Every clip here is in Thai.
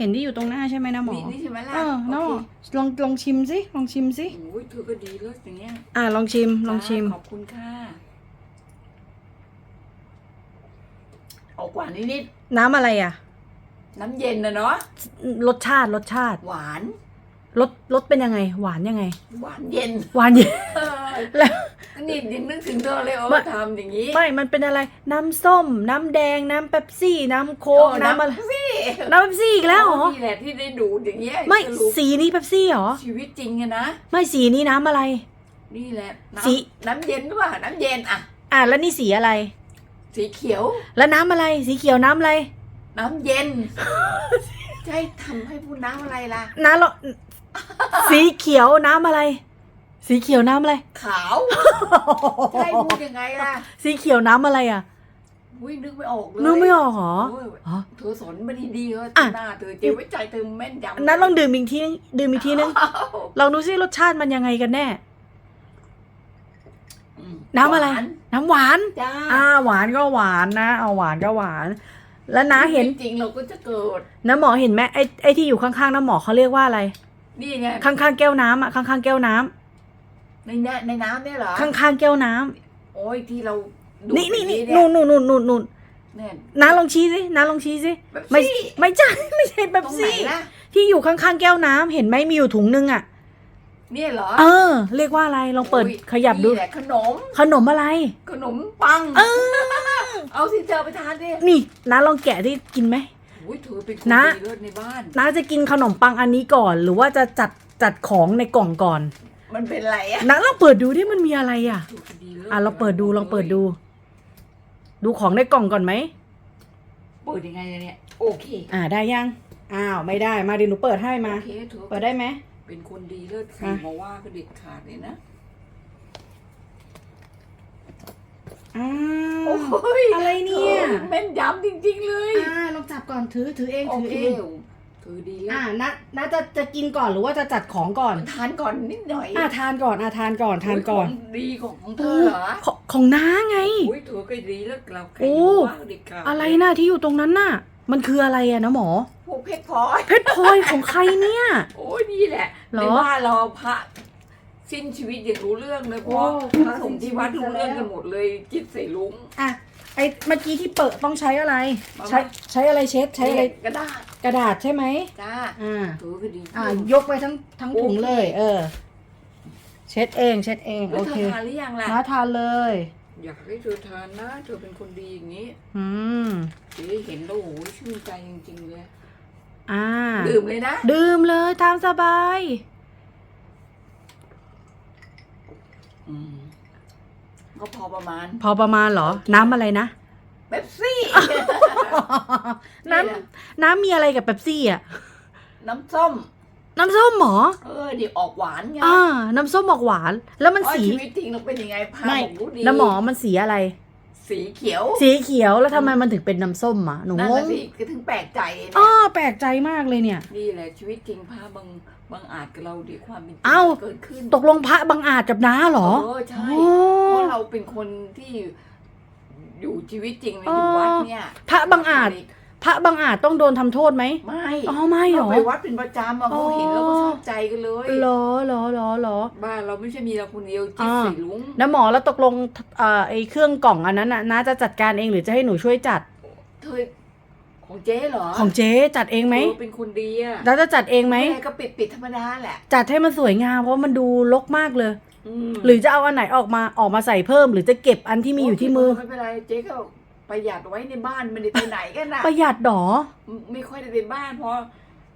เห็นที่อยู่ตรงหน้าใช่ไหมนะหมอ นี่นี่ใช่ไหมล่ะเออน้องโอเคลองลองชิมสิลองชิมสิ โอ้ยเธอก็ดีเลิศอย่างเงี้ยอ่าลองชิมลองชิม ขอบคุณค่ะออกหวานนิดน้ำอะไรอะ ๆน้ำเย็นนะเนาะรสชาติรสชาติ หวานรสรสเป็นยังไง หวานยังไง หวานเย็นหวานเย็น เออแล้ว นี่ยังนึกถึงเธอเลยโอ้ไม่ทำอย่างนี้ ไม่ มันเป็นอะไร น้ำส้ม น้ำแดง น้ำเป๊ปซี่ น้ำโค้กเออน้ำอะไรสิน้ำเป๊ปซี่อีกแล้วเหรอนี่แหละที่ได้ดูดอย่างเงี้ยไม่จะรู้สีนี้เป๊ปซี่เหรอ ชีวิตจริงอะนะ ไม่สีนี้น้ำอะไร นี่แหละสีน้ำน้ำเย็นหรือเปล่า น้ำเย็นอะอะแล้วนี่สีอะไร สีเขียว แล้วน้ำอะไร สีเขียวน้ำอะไร น้ำเย็นใช่ทำให้พูดน้ำอะไรล่ะ น้ำเราสีเขียวน้ำอะไร สีเขียวน้ำอะไร ขาวใช่พูดยังไงล่ะสีเขียวน้ำอะไรอะอุ้ยนึกไม่ออกเลยนึกไม่ออกเหรอโยอ๋อเธอสอนมาดีๆเอออะหน้าเธอเจ๊ไว้ใจเธอแม่นยำนั้นลองดื่มอีกทีนึงดื่มอีกทีนึงอ้าวลองดูซิรสชาติมันยังไงกันแน่อืมน้ำอะไรหวานน้ำหวานจ้าอ่าหวานก็หวานนะ เอาหวานก็หวาน แล้วน้าเห็นจริงๆเราก็จะเกิดน้าหมอเห็นไหมไอ้ไอ้ที่อยู่ข้างๆน้าหมอเขาเรียกว่าอะไร นี่ไงข้างๆแก้วน้ำอะข้างๆแก้วน้ำ ในน้ำในน้ำเนี่ยเหรอข้างๆแก้วน้ำโอ้ยที่เราดูนี่นี่นี่เยนู่นนู่นนู่นนู่นนู่นเนี่ยน้าลองชี้สิน้าลองชี้สิแบบไม่ซี่ไม่ใช่ไม่ใช่แบตบรงไหนซี่ล่ะที่อยู่ข้างๆแก้วน้ำเห็นไหมมีอยู่ถุงนึงอะ เนี่ยเหรอเออ เรียกว่าอะไรลองเปิดโอ้ขยับดู นี่แหละขนมขนมอะไร ขนมปัง เออ เอาสิเธอไปทานดินี่น้าลองแกะที่กินไหมโอ้ยเธอเป็นคนนะ ดีเลิศในบ้าน น้าจะกินขนมปังอันนี้ก่อน หรือว่าจะจัดจัดของในกล่องก่อน มันเป็นไรอะน้าลองเปิดดูที่มันมีอะไรอะเธอเป็นดีลิศอะเราเปิดดูลองเปิดดู ดูของในกล่องก่อนไหมเปิดยังไงเนี่ยโอเคอ่าได้ยังอ้าวไม่ได้มาเดี๋ยวหนูเปิดให้มาโอเคเธอเปิดได้ไหมเป็นคนดีเลิศใครอะมาว่าก็เด็ดขาดเลยนะอ้าโอ้วยอะไรเนี่ยธอแม่นยำจริงๆเลยอ่าลองจับก่อนถือถือเองโอถือเคเอง เธอดีเลิอ่าศนะนะจะจะกินก่อนหรือว่าจะจัดของก่อน ทานก่อนนิดหน่อยอ่าทานก่อนอ่าทานก่อนทานก่อนโยของดีของของเธอเหรอของของน้าไง อุ้ยเธอก็ดีเลิศเราใครโอ้มาว่าก็เด็ดขาดอะไรน่ะที่อยู่ตรงนั้นน่ะ มันคืออะไรอะนะหมอพวกเพชรพลอยเพชรพลอยของใครเนี่ย โอ้ยนี่แหละเหรอ ในบ้านเราพระสิ้นชีวิตอย่างรู้เรื่องเลยเพราะโอ้พระสงฆ์ที่วัดรู้เรื่องกันหมดเลยจิตใส่ลุงอะ ไอเมื่อกี้ที่เปิดต้องใช้อะไรมาใช้ใช้อะไรเช็ดใช้อะไรกระดาษกระดาษใช่ไหมจ้าอ่าเธอก็ดีอ่ายกไปทั้งทั้งถุงเลย เออ เช็ดเอง เช็ดเองแล้โอวเธเคอทานหรือยังล่ะน้าทานเลย อยากให้เธอทานนะเธอเป็นคนดีอย่างนี้ อืมเจ๊เห็นแล้วโอ้โหชื่นใจจริงๆเลยอ่าดื่มเลยนะ ดื่มเลยตามสบาย อืม ก็พอประมาณ พอประมาณเหรอ น้ำอะไรนะเป๊ปซี่ น้นี่แหละำน้ำมีอะไรกับเป๊ปซี่อะ น้ำส้ม น้ำส้มเหรอเออเดี๋ยวออกหวานไงอ่าน้ำส้มออกหวาน แล้วมันอ๋อสีชีวิตจริงเราเป็นยังไงพาไม่บอกรู้ดีน้ำหมอมันสีอะไร สีเขียวสีเขียวแล้วทำไมมันถึงเป็นน้ำส้มอะหนูนั่นงน่ะงสิก็ถึงแปลกใจเนี่ยอ้อแปลกใจมากเลยเนี่ย นี่แหละชีวิตจริงพาบางบางอาจกับเราดีความเป็นจริงเอ้า เกิดขึ้นตกลงพระบังอาจกับน้าเหรอ เออใช่โอ้ เพราะเราเป็นคนที่อยู่ชีวิตจริงในอยู่วัดเนี่ยพระบังอาจ พระบังอาจต้องโดนทำโทษไหมไม่อ๋อไม่เหรเราอไปวัดเป็นประจำอะอ๋เขาอเห็นแล้วก็ชอบใจกันเลยเหรอเหรอเหรอเหรอ บ้านเราไม่ใช่มีเราคนเดียวจิตอ่าใส่ลุงแล้วหมอแล้วตกลงเอ่อไอ้เครื่องกล่องอันนั้นน่ะน้าจะจัดการเองหรือจะให้หนูช่วยจัดเธอของเจ๊เหรอของเจ๊จัดเองไหมเธอเป็นคนดีอะแล้วจะจัดเองไหมแม่ก็ปิดปิดธรรมดาแหละจัดให้มันสวยงามเพราะมันดูรกมากเลย มหรือจะเอาอันไหนออกมาออกมาใส่เพิ่ม หรือจะเก็บอันที่มีอยู่ที่มือ ไม่เป็นไรเจ๊ก็ ประหยัดไว้ในบ้านไม่ได้ไปไหนกันนะประหยัดดอไม่ค่อยได้ไปบ้านเพราะ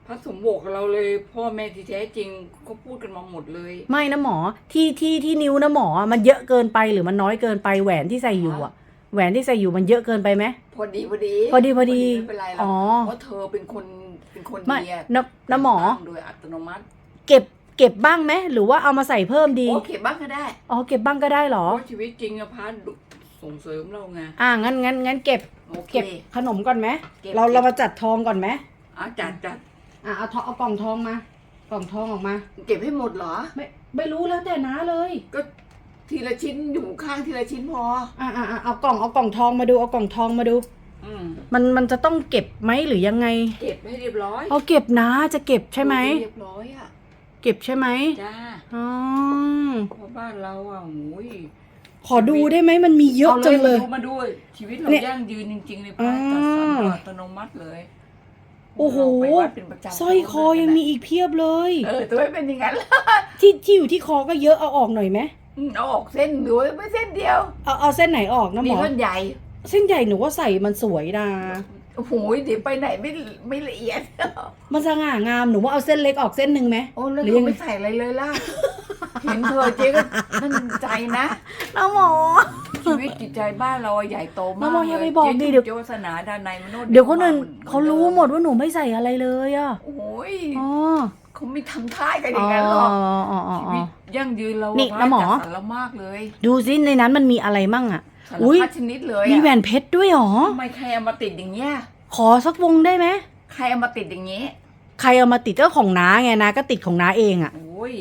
พระสมบกบเราเลย พ่อแม่ที่แท้จริงก็พูดกันมาหมดเลย ไม่นะหมอที่ที่ที่นิ้วนะหมอ มันเยอะเกินไปหรือมันน้อยเกินไปแหวนที่ใส่อยู่อะแหวนที่ใส่อยู่มันเยอะเกินไปไหมพอดีพอดีพอดีพอดีไม่เป็นไรหรอกอ๋อเพราะเธอเป็นคนเป็นคนไม่ดีอะนะนะหมอโดยอัตโนมัติ เก็บเก็บบ้างไหมหรือว่าเอามาใส่เพิ่มดีโอเคบ้างก็ได้อ๋อเก็บบ้างก็ได้เหรอเพราะชีวิตจริงอะพาดุ ส่งเสริมเราไง อ่างั้นงั้นงั้นเก็บโอเค เก็บขนมก่อนไหมเก็บเราเรามาจัดทองก่อนไหมอะจัดจัดอะเอาทองเอากล่องทองมา กล่องทองออกมา เก็บให้หมดเหรอ ไม่ไม่รู้แล้วแต่น้าเลย ก็ทีละชิ้นอยู่ข้างทีละชิ้นพอ อะอะอะเอากล่องเอากล่องทองมาดูเอากล่องทองมาดูออืมมันมันจะต้องเก็บไหมหรือยังไงเก็บให้เรียบร้อยเอาเก็บนะจะเก็บใช่ไหมเรียบร้อยอะเก็บใช่ไหมจ้าอ๋อเพราะบ้านเราอะโอ้ย ขอดูได้ไหมมันมีเยอะจังเลย มาดูมาดูชีวิตเราเนี่ยยั่งยืนจริงๆในพระจัดสรรอ่า อัตโนมัติเลยโอ้โหเราไปวัดเป็นประจำสร้อยคอยังมีอีกเพียบเลย เออตัวไม่เป็นอย่างนั้นละที่ที่อยู่ที่คอก็เยอะเอาออกหน่อยไหมอืมเอาออกเส้นหรือไม่เส้นเดียวเอาเอาเส้นไหนออกนะหมนี่อต้นใหญ่เส้นใหญ่หนูว่าใส่มันสวยนะโอ้โหเดี๋ยวไปไหนไม่ไม่ละเอียดมันสง่างามหนูว่าเอาเส้นเล็กออกเส้นหนึ่งไหม โอ้แล้วหรือเขายังไง ไม่ใส่อะไรเลยล่ะ เห็นเธอเจ๊ก็นั่นใจนะนะหมอ ชีวิตจิตใจบ้านเราอะใหญ่โตมากน้องมองอย่าเลไปบอกดิเดี๋ยวเจ๊จุ๊บโจสนาดานในมโนเดี๋ยวคนอื่นเขารู้หมดว่าหนูไม่ใส่อะไรเลยอะโอ้ยอ๋อเขาไม่ทำท่ายกันออ๋อย่างนั้นหรอกอ๋ออ๋อชีอ๋วิอ ตยั่งยืนเรานี่อะนะหมอ จัดสรรเรามากเลยดูสิในนั้นมันมีอะไรมั่งอะ สารอุ๊ย พัดชนิดเลยมีอะแหวนเพชรด้วยเหรอ ทำไมใครเอามาติดอย่างเงี้ยขอสักวงได้ไหม ใครเอามาติดอย่างเงี้ยใครเอามาติดก็ของน้าไงนะก็ติดของน้าเองอะ โอ้ย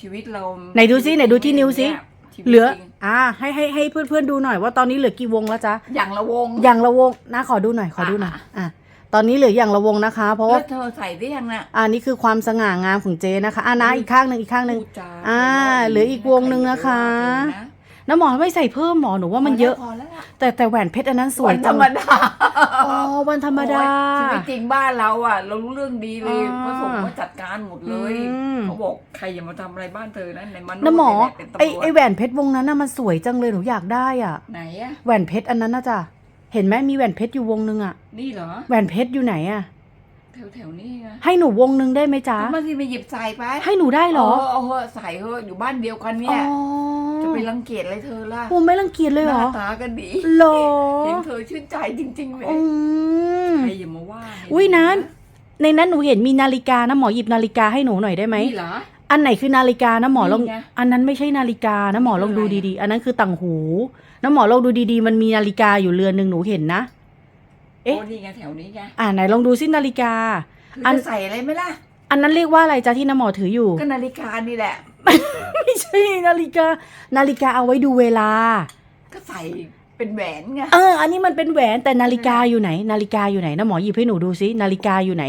ชีวิตเราไหนดูสิไหนดูที่นิ้วสิชีวิตเหลือ จริงอ่า ให้ให้ให้เพื่อนเพื่อนๆดูหน่อยว่าตอนนี้เหลือกี่วงแล้วจ๊ะอย่างละวง อย่างละวงนะขอดูหน่อยขอดูหน่อยอะ อะตอนนี้เหลืออย่างละวงนะคะ เพราะแล้ว่าวเธอใส่ได้ยังน่ะอันนี้คือความสง่างามของเจนะคะอะนะอีกข้างหนึ่งอีกข้างหนึ่ง พูดจอ่าพระๆเหลืออีกวงหนึ่งนะคะ ใรจไปว่าเธอนะ น้ำหมอไม่ใส่เพิ่มหมอหนูว่ามันเยอะ พอแล้วพอแล้วแต่แต่แหวนเพชรอันนั้นสวยนธจัรงรมดาอ๋อวันธรรมดา โอ้ยชีวิตจริงบ้านเราอะ เรารู้เรื่องดีเลยอ่าพระสงฆ์มาจัดการหมดเลยอืม เขาบอกใครอย่ามาทำอะไรบ้านเธอนะในมันน้ำหมอเป็นไอตำรวจไอแหวนเพชรวงนั้นน่ะมันสวยจังเลยหนูอยากได้อะไหนอะแหวนเพชรอันนั้นน่ะจ้ะเห็นไหมมีแหวนเพชรอยู่วงนึงอะนี่เหรอแหวนเพชรอยู่ไหนอะ แถวแถวๆนี้ไงให้หนูวงนึงได้ไหมจ๊ะ มาที่มาหยิบใส่ไปให้หนูได้เหรอเอาเหอะใส่เหอะอยู่บ้านเดียวกันอ๋เนี่ยอจะ ไปรังเกียจอะไรเธอล่ะผมไม่รังเกียจเลยหเหรน้าอตาก็ดีเหรอเห็นเธอชื่นใจจริงๆเลยอืม ใครอย่ามาว่าเห็อุ๊ยนั้นในนั้นหนูเห็นมีนาฬิกานะหมอหยิบนาฬิกาให้หนูหน่อยได้ไหม นี่เหรอ อันไหนคือนาฬิกานะหมอลอง นี่ไงอันนั้นไม่ใช่นาฬิกานะหมอลองดูคืออะไรดีๆ อันนั้นคือต่างหูนะหมอลองดูดีๆ มันมีนาฬิกาอยู่เรือนหนึ่งหนูเห็นนะ เอ๊ะ โอ้นี่ไงแถวนี้ไงอ่าไหนลองดูซินาฬิกา คืออัน จะใส่อะไรไหมล่ะ อันนั้นเรียกว่าอะไรจ๊ะที่น้าหมอถืออยู่ ก็นาฬิกานี่แหละ ไม่ใช่นาฬิกา นาฬิกาเอาไว้ดูเวลา ก็ใส่เป็นแหวนไงเออ อันนี้มันเป็นแหวนแต่นาฬิกาอยู่ไหน นาฬิกาอยู่ไหนนะหมอหยิบให้หนูดูซินาฬิกาอยู่ไหน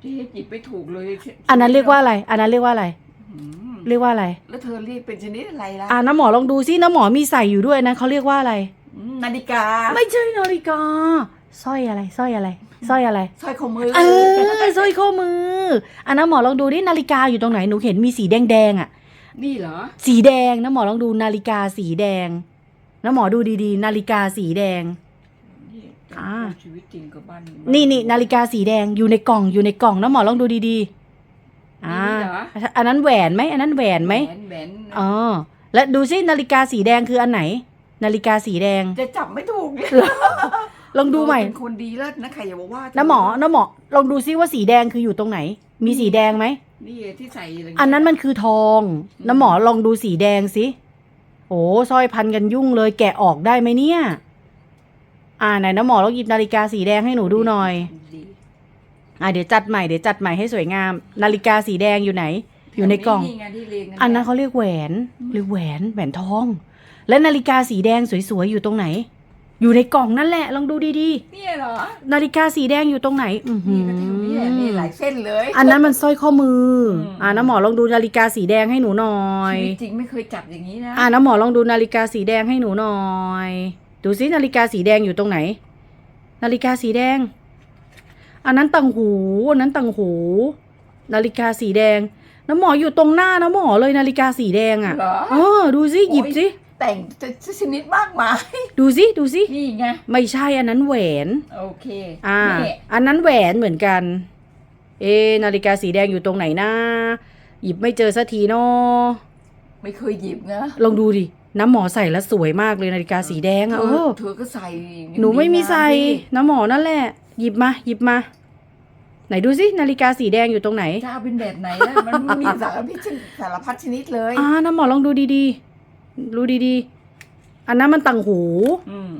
เจ๊หยิบไปถูกเลยอันนั้นเรียกว่าอะไร อันนั้นเรียกว่าอะไรอืมเรียกว่าอะไร แล้วเธอเรียกเป็นชนิดอะไรล่ะอ่าน้าหมอลองดูซิน้าหมอมีใส่อยู่ด้วยนะเขาเรียกว่าอะไร อืมนาฬิกา ไม่ใช่นาฬิกา สร้อยอะไรสร้อยอะไรสร้อยอะไร สร้อยข้อมือ เออสร้อยข้อมืออันน้าหมอลองดูดินาฬิกาอยู่ตรงไหนหนูเห็นมีสีแดงแดงๆอะ นี่เหรอ สีแดงน้าหมอลองดูนาฬิกาสีแดงน้าหมอดูดีๆ นาฬิกาสีแดง นี่อ่า ชีวิตจริงกับบ้านนี่นี่นาฬิกาสีแดงอยู่ในกล่องอยู่ในกล่องน้าหมอลองดูดีๆอ่านี่เหรออันนั้นแหวนไหมอันนั้นแหวนไหมแหวนแหวนอ๋อแล้วดูซินาฬิกาสีแดงคืออันไหน นาฬิกาสีแดง จะจับไม่ถูกเลย ลองดูใหม่ เป็นคนดีเลิศนะใครอย่าบอกว่าน้าหมอน้าหมอ ลองดูซิว่าสีแดงคืออยู่ตรงไหน มีสีแดงไหม นี่ที่ใส่อะไรเงี้ยอันนั้นมันคือทองอืมน้าหมอลองดูสีแดงสิโอ้สร้อยพันกันยุ่งเลย แกะออกได้ไหมเนี่ย อ่าไหนน้าหมอลองหยิบนาฬิกาสีแดงให้หนูดูหน่อย ดีอ่าเดี๋ยวจัดใหม่เดี๋ยวจัดใหม่ให้สวยงาม นาฬิกาสีแดงอยู่ไหน อยู่ในกล่องนี่ไงที่เรียงกัอันนั้นเขาเรียกแหวนหรือแหวนแหวนทอง และนาฬิกาสีแดงสวยๆอยู่ตรงไหน อยู่ในกล่องนั่นแหละ ลองดูดีเนี่ยเหรอๆ นาฬิกาสีแดงอยู่ตรงไหน อือหืนี่อก็แถวนี้แหละนี่หลายเส้นเลย อันนั้นมันสร้อยข้อมืออม อ่าน้าหมอลองดูนาฬิกาสีแดงให้หนูหน่อย ชีวิตจริงไม่เคยจับอย่างนี้นะอ่าน้าหมอลองดูนาฬิกาสีแดงให้หนูหน่อย ดูซินาฬิกาสีแดงอยู่ตรงไหน นาฬิกาสีแดง อันนั้นต่างหูอันนั้นต่างหู นาฬิกาสีแดงน้าหมออยู่ตรงหน้าน้าหมอเลยนาฬิกาสีแดงอะเหรอ เออดูซิหยิบซิ แต่งจะชนิดมากมายดูซิดูซินี่ไงไม่ใช่อันนั้นแหวน โอเคอ่านี่อันนั้นแหวนเหมือนกัน เอะนาฬิกาสีแดงอยู่ตรงไหนนะหยิบไม่เจอสักทีเนาะไม่เคยหยิบนะลองดูดิน้ำหมอใส่แล้วสวยมากเลยนาฬิกาสีแดงเธอะอเออเธอก็ใส่หนูไม่มีใส่ดีงามน้ำหมอนั่นแหละ หยิบมาหยิบมาไหนดูสินาฬิกาสีแดงอยู่ตรงไหนดิจะเอาเป็นแบบไหนอะมันมีสารพัดชนิดสารพัดชนิดเลยอ่าน้ำหมอลองดูดีๆ ดูดีๆ อันนั้นมันต่างหู อืม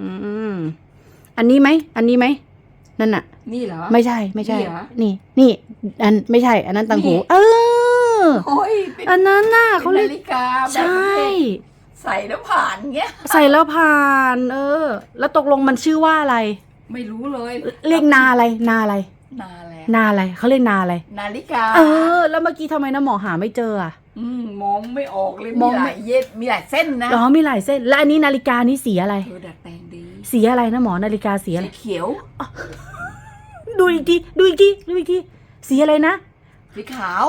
อืมอันนี้ไหม อันนี้ไหม นั่นน่ะ นี่เหรอ ไม่ใช่ไม่ใช่ นี่เหรอนี่ นี่ อันไม่ใช่ อันนั้นต่างหู นี่ เออ โอ้ยเป็นอันนั้นน่ะเป็นเขาเรียนากฬิกาแบบใช่ประเภทใส่แล้วผ่านเงี้ย ใส่แล้วผ่าน เออ แล้วตกลงมันชื่อว่าอะไร ไม่รู้เลยเรียกนาอะไร นาอะไร นาอะไรนาอะไรเขาเรียกนาอะไร นาฬิกา เออ แล้วเมื่อกี้ทำไมนะหมอหาไม่เจออะ อืมมองไม่ออกเลยมมีองหไม่ลายเย็ดมีหลายเส้นนะอ๋อมีหลายเส้น และอันนี้นาฬิกานี่สีอะไร เธอดัดแปลงดีสีอะไรนะหมอนาฬิกาสีอะไรสีเขียวดูอีกทีดูอีกทีดูอีกทีสีอะไรนะ สีขาว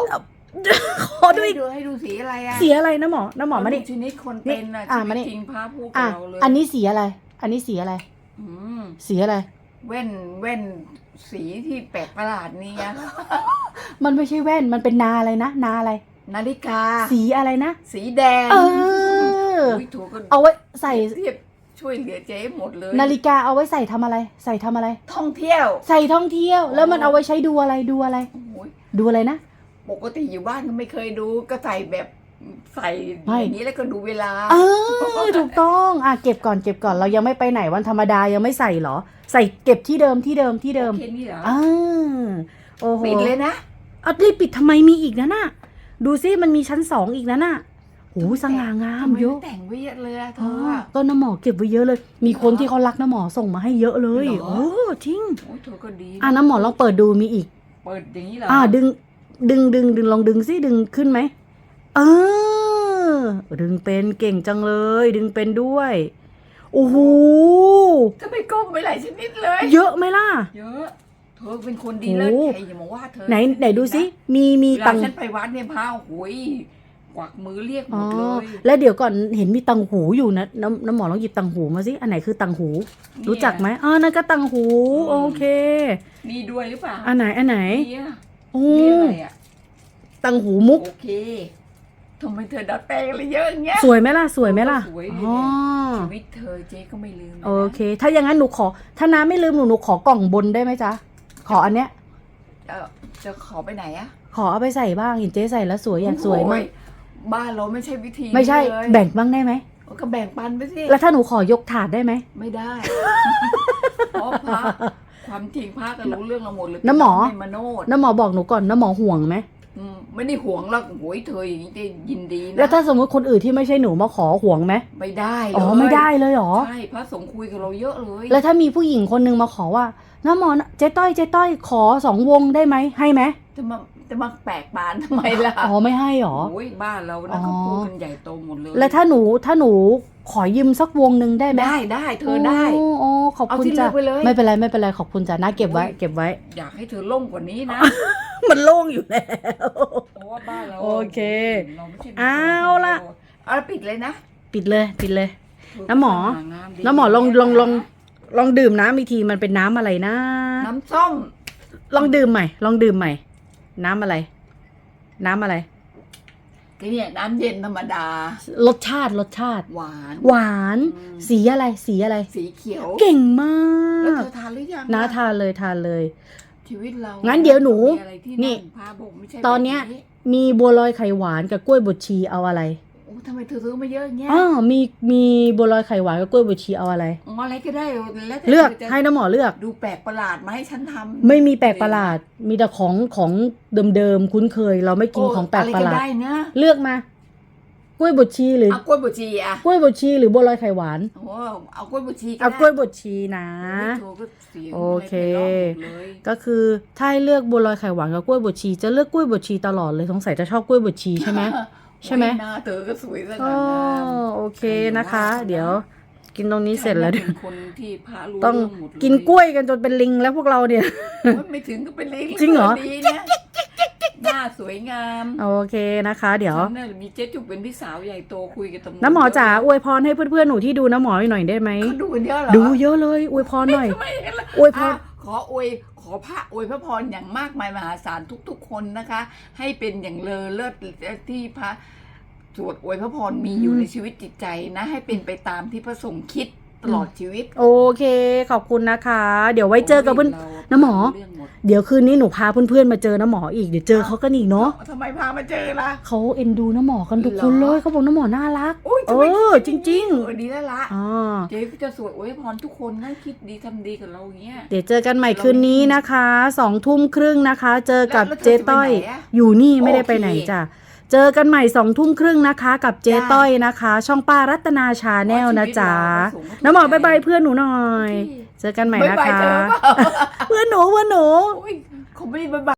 ขอดูอีก ให้ดูให้ดูสีอะไรอะสีอะไรนะหมอนะหมอมาดิ ชนิดคนเป็นอะนี่อะชีมาวินี่ตจริงพาพูดกัอะบเราเลยอันนี้สีอะไร อันนี้สีอะไร อืมสีอะไรแว่นแว่นสีที่แปลกประหลาดนี่นะมันไม่ใช่แว่น มันเป็นนาอะไรนะ นาอะไร นาฬิกา สีอะไรนะ สีแดงเออ ยถูกก็เอาไว้ใส่ เทียบช่วยเหลือเจ๊หมดเลยนาฬิกาเอาไว้ใส่ทำอะไร ใส่ทำอะไร ท่องเที่ยว ใส่ท่องเที่ยว แล้วมันเอาไว้ใช้ดูอะไรดูอะไร โอ้ยดูอะไรนะ ปกติอยู่บ้านก็ไม่เคยดูก็ใส่แบบใส่ไม่ อย่างนี้แล้วก็ดูเวลา เออถูกต้องอะเก็บก่อนเก็บก่อนเรายังไม่ไปไหนวันธรรมดายังไม่ใส่เหรอ ใส่เก็บที่เดิมที่เดิมที่เดิมโอเคนี่เหรออ่าโอ้โหปิดเลยนะเอารีบปิดทำไมมีอีกนะน่ะ ดูซิมันมีชั้นสองอีกนะน่ะโอ้สง่างามทำไมเยอะไม่แต่งไว้เยอะเลยอะเธอ๋อออะต้นน้ำหมอเก็บไว้เยอะเลย มีคนที่เขารักน้ำหมอส่งมาให้เยอะเลยเหรอโอ้จริงโอ้ยเธอก็ดีอะน้ำหมอลองเปิดดูมีอีก เปิดอย่างนี้เหรออ่าดึงดึงดึงดึงลองดึงซิดึงขึ้นไหมเออดึงเป็นเก่งจังเลย ดึงเป็นด้วยโอ้โหจะไปก้มไปหลายชนิดเลย เยอะไหมล่ะ เยอะ เธอเป็นคนดีเลิศโอ้ ใครอย่ามาว่าเธอไหนไหนดูซิมีมีเวลาตังฉันไปวัดเนี่ยพาโอ้ยกวักมือเรียกหมอ๋อดเลยแล้วเดี๋ยวก่อนเห็นมีตังหูอยู่นะน้ำน้ำหมอลองหยิบตังหูมาสิอันไหนคือตังหู เนี่ย รู้จักไหมอ๋อนั่นก็ตังหู อืม โอเคนี่ด้วยหรือเปล่าอันไหนอันไหนเนี่ยโอ้นี่อะไรอะตังหูมุก โอเคทำไมเธอดัดแปลงอะไรเยอะอย่างเงี้ย สวยไหมล่ะสวยไหมล่ะสวยดิอ๋อชีวิตเธอเจ๊ก็ไม่ลืมลยนะโอเค ถ้าอย่างนั้นหนูขอ ถ้าน้าไม่ลืมหนูหนูขอกล่องบนได้ไหมจ๊ะ ขออันเนี้ย จะจะขอไปไหนอะขอเอาไปใส่บ้างเห็นเจ๊ใส่แล้วสวยอยากสวยมาก โอ้บ้านเราไม่ใช่วิธีไม่ใช่เลยแบ่งบ้างได้ไหม ก็แบ่งปันไปสิ แล้วถ้าหนูขอยกถาดได้ไหม ไม่ได้ เพราะพระความจริงพระก็รู้เรื่องเราหมดเลยน้ำหมอไม่มาโนดน้าหมอบอกหนูก่อนน้าหมอห่วงไหม อืมไม่ได้ห่วงหรอกโอ้ยเธออย่างนี้จะยินดีนะแล้วถ้าสมมติคนอื่นที่ไม่ใช่หนูมาขอห่วงไหมไม่ได้เลยอ๋อไม่ได้เลยเหรอ ใช่พระสงฆ์คุยกับเราเยอะเลย แล้วถ้ามีผู้หญิงคนหนึงมาขอว่า น้าหมอเจ๊ต้อยเจ๊ต้อยขอสองวงได้ไหมให้ไหมจะมาจะมาแปลกปานทำไมล่ะอ๋อไม่ให้หรอโอ้ยบ้านเรานะอ๋อเขาพูดกันใหญ่โตหมดเลย แล้วถ้าหนูถ้าหนูขอยืมสักวงหนึ่งได้ไหมได้ได้เธอได้โอ้โอ้ขอบเอาคุณที่จ้ะเลือกไปเลยไม่เป็นไรไม่เป็นไรขอบคุณจ้ะนะเก็บไว้โอ้ยเก็บไว้ อยากให้เธอโล่งกว่านี้นะ มันโล่งอยู่แล้วเพราะว่าบ้านเราโอเคเราไม่ใช่เอาล่ะเอาละปิดเลยนะ ปิดเลยปิดเลยน้ำหมอสง่ามดีน้ำหมอลองลองลอง ลองดื่มน้ำอีกทีมันเป็นน้ำอะไรนะ น้ำส้ม ลองดื่มใหม่ ลองดื่มใหม่ น้ำอะไร น้ำอะไร ก็เนี่ยน้ำเย็นธรรมดา รสชาติรสชาติ หวาน หวาน อืม สีอะไร สีอะไร สีเขียว เก่งมาแล้วก เธอทานหรือยังน้าอะทานเลยทานเลย ชีวิตเรางั้นเดี๋ยวหนูมีอะไรที่นี่ พาบอกไม่ใช่ตอนเนี้ยแบบมีบัวลอยไข่หวานกับกล้วยบดชีเอาอะไรโอ้ทำไมเธอซื้อมาเยอะอย่างเงี้ยอ๋อมีมีบัวลอยไข่หวานกับกล้วยบดชีเอาอะไร อ๋ออะไรก็ได้แล้วแต่เลือกธจะให้น้ำหมอเลือก ดูแปลกประหลาดมาให้ฉันทำไม่มีแปลกประหลาด มีแต่ของของเดิมๆคุ้นเคย เราไม่กินโของแปลกประหลาอดไได้นะเลือกมากล้วยบดชีหรือเอากล้วยบวชชีอะกล้วยบดชีหรือบัวลอยไข่หวานโอ้เอากล้วยบวชชีก็เอาได้กล้วยบดชีนะโอ้ยโทรก็สียงโอเคไม่ไพเราะหมดเลยก็คือถ้าให้เลือกบัวลอยไข่หวานกับกล้วยบดชี จะเลือกกล้วยบดชีตลอดเลยสงสัยจะชอบกล้วยบดชีใช่ไหม ใช่ไหมโอ้ยหน้าเธอก็สวยสอ๋ง่างามอโอเคนะคะใครว่าเดี๋ยวกินตรงนี้เสร็จแล้วเดี๋ยวเป็นคนที่พระรู้ต้องเรื่หมดเลกินกล้วยกันจนเป็นลิงแล้วพวกเราเนี่ยโอ้ยไม่ถึงก็เป็นลิงจริงเหรอดีนะหน้า สวยงามโอเคนะคะ เดี๋ยวฉันน่ะมีเจ๊จุกเป็นพี่สาวใหญ่โตคุยกับตำรวจน้ำหมอจ๋าอวยพรให้เพื่อนๆหนูที่ดูน้ำหมอหน่อยได้ไหมเขาดูกันเยอะเหรอดูเยอะเลยอวยพรหน่อยทำไมอย่างนั้นล่ะอวยพรอะขออวยขอพระอวยพระพรอย่างมากมายมหาศาลทุกๆ คนนะคะ ให้เป็นอย่างเลอเลิศที่พระสวดอวยพระพรมีอยู่ในชีวิตจิตใจนะ ให้เป็นไปตามที่พระสงฆ์คิด ตลอดชีวิตโอเค ขอบคุณนะคะ เดี๋ยวไว้เจอกับเพื่อนราน้ำหมอ เรื่องหมดเดี๋ยวคืนนี้หนูพาเพื่อนๆมาเจอน้ำหมออีกเดี๋ยวเจอเขากันอีกเนาะทำไมพามาเจอล่ะ เขาเอ็นดูน้ำหมอกันทุกคนเหรเลอยเขาบอกน้ำหมอน่ารัก โอ้ยเออจริงๆเออดีแล้วละอ๋อเจ๊ก็จะสวดอวยพรทุกคนนะคิดดีทำดีกับเราอย่างเงี้ย เดี๋ยวเจอกันใหม่คืนนี้นะคะสองทุ่มครึ่งนะคะ เจอกับแล้วแล้วเธอเจ๊ต้อย จะไปไหนอะอยู่นี่ไม่ได้โอเคไปไหนจ้ะ เจอกันใหม่สองทุ่มครึ่งนะคะ กับเจ๊จ้าต้อยนะคะ ช่องป้ารัตนาชาแนลนะจ๊ะชีวิตเราน้ำหมอบายบายเพื่อนหนูหน่อยโอเคเจอกันใหม่บ๊ายนะบายคะเธอเปล่าเพื่อนหนูเพื่อนหนูโอ้ยเขาไม่ได้บ๊ายบาย